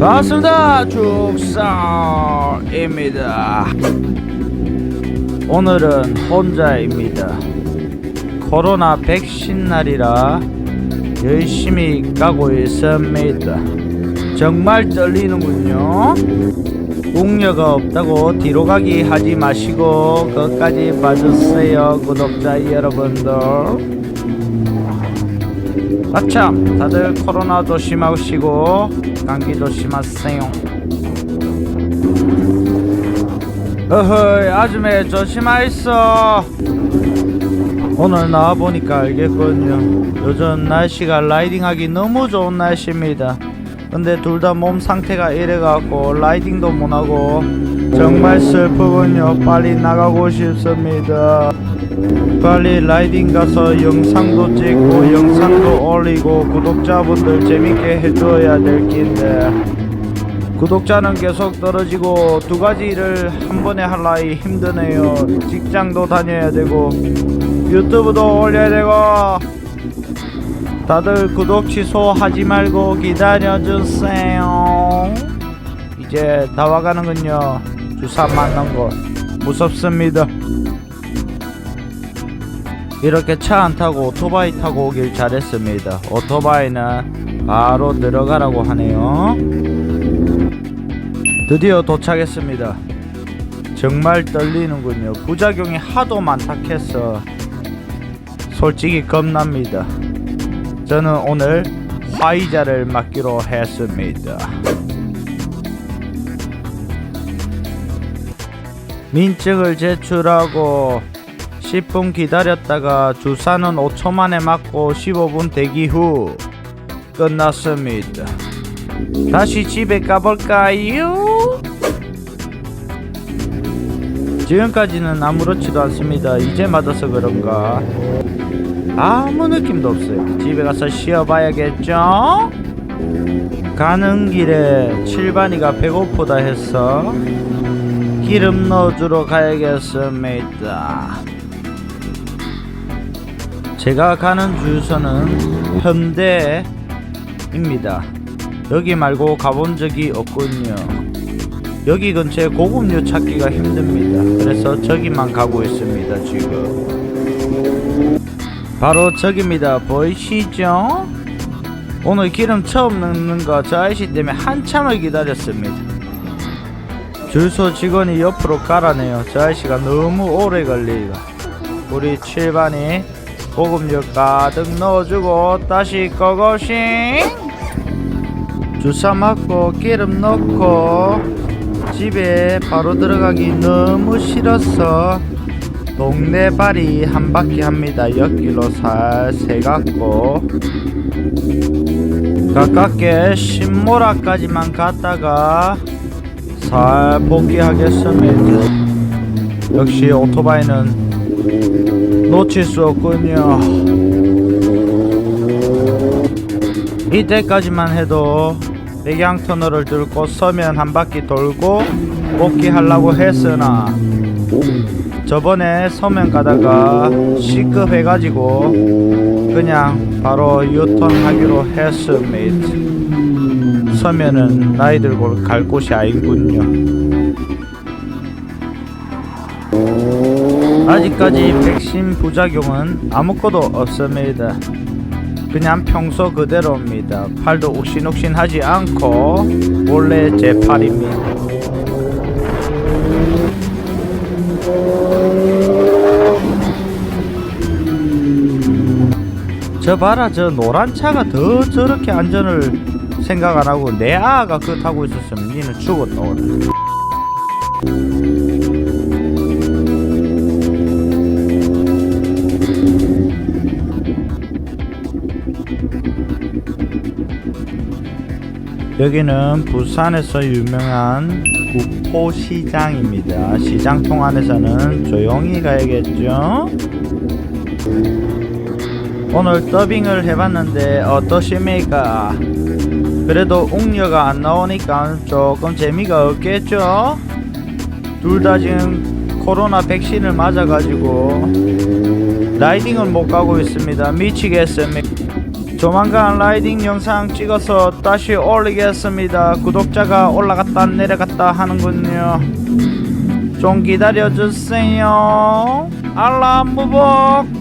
반갑습니다. 죽살입니다. 오늘은 혼자입니다. 코로나 백신 날이라 열심히 가고 있습니다. 정말 떨리는군요. 웅녀가 없다고 뒤로 가기 하지 마시고 끝까지 봐주세요 구독자 여러분들 아참 다들 코로나 조심하시고 감기 조심하세요. 어허이 아줌매 조심하있어 오늘 나와보니까 알겠거든요. 요즘 날씨가 라이딩하기 너무 좋은 날씨입니다. 근데 둘 다 몸 상태가 이래갖고 라이딩도 못하고 정말 슬프군요. 빨리 나가고 싶습니다 빨리 라이딩 가서 영상도 찍고 영상도 올리고 구독자분들 재밌게 해줘야 될 긴데. 구독자는 계속 떨어지고 두 가지 일을 한 번에 할라이 힘드네요. 직장도 다녀야 되고 유튜브도 올려야 되고. 다들 구독 취소하지 말고 기다려주세요. 이제 다 와가는군요. 주사 맞는 거 무섭습니다 이렇게 차 안 타고 오토바이 타고 오길 잘했습니다. 오토바이는 바로 들어가라고 하네요. 드디어 도착했습니다. 정말 떨리는군요. 부작용이 하도 많다 해서 솔직히 겁납니다. 저는 오늘 화이자를 맡기로 했습니다. 민증을 제출하고 10분 기다렸다가 주사는 5초 만에 맞고 15분 대기 후 끝났습니다. 다시 집에 가볼까요? 지금까지는 아무렇지도 않습니다. 이제 맞아서 그런가 아무 느낌도 없어요. 집에 가서 쉬어봐야겠죠? 가는 길에 칠반이가 배고프다 해서 기름 넣어주러 가야겠습니다. 제가 가는 주유소는 현대입니다. 여기 말고 가본 적이 없군요. 여기 근처에 고급류 찾기가 힘듭니다. 그래서 저기만 가고 있습니다, 지금. 바로 저기입니다. 보이시죠? 오늘 기름 처음 넣는 거 저 아저씨 때문에 한참을 기다렸습니다. 주유소 직원이 옆으로 가라네요. 저 아저씨가 너무 오래 걸리가. 우리 7반이 고급류 가득 넣어주고 다시 고고싱 주사 맞고 기름 넣고 집에 바로 들어가기 너무 싫어서 동네 발이 한 바퀴 합니다. 옆길로 살새 갖고 가깝게 신모라까지만 갔다가 살 복귀하겠습니다. 역시 오토바이는 놓칠 수 없군요. 이때까지만 해도 백양 터널을 뚫고 서면 한 바퀴 돌고 복귀하려고 했으나 저번에 서면 가다가 시급해가지고 그냥 바로 유턴 하기로 했습니다. 서면은 나이 들고 갈 곳이 아니군요. 아직까지 백신 부작용은 아무것도 없습니다. 그냥 평소 그대로입니다. 팔도 욱신욱신하지 않고 원래 제 팔입니다. 저 봐라 저 노란 차가 더 저렇게 안전을 생각 안 하고 내 아가 그거 타고 있었으면 니는 죽었다 오늘. 여기는 부산에서 유명한 구포시장입니다. 시장통 안에서는 조용히 가야겠죠? 오늘 더빙을 해봤는데 어떠십니까? 그래도 웅녀가 안 나오니까 조금 재미가 없겠죠? 둘 다 지금 코로나 백신을 맞아가지고 라이딩을 못 가고 있습니다. 미치겠습니다. 조만간 라이딩 영상 찍어서 다시 올리겠습니다. 구독자가 올라갔다 내려갔다 하는군요. 좀 기다려주세요. 알람 무복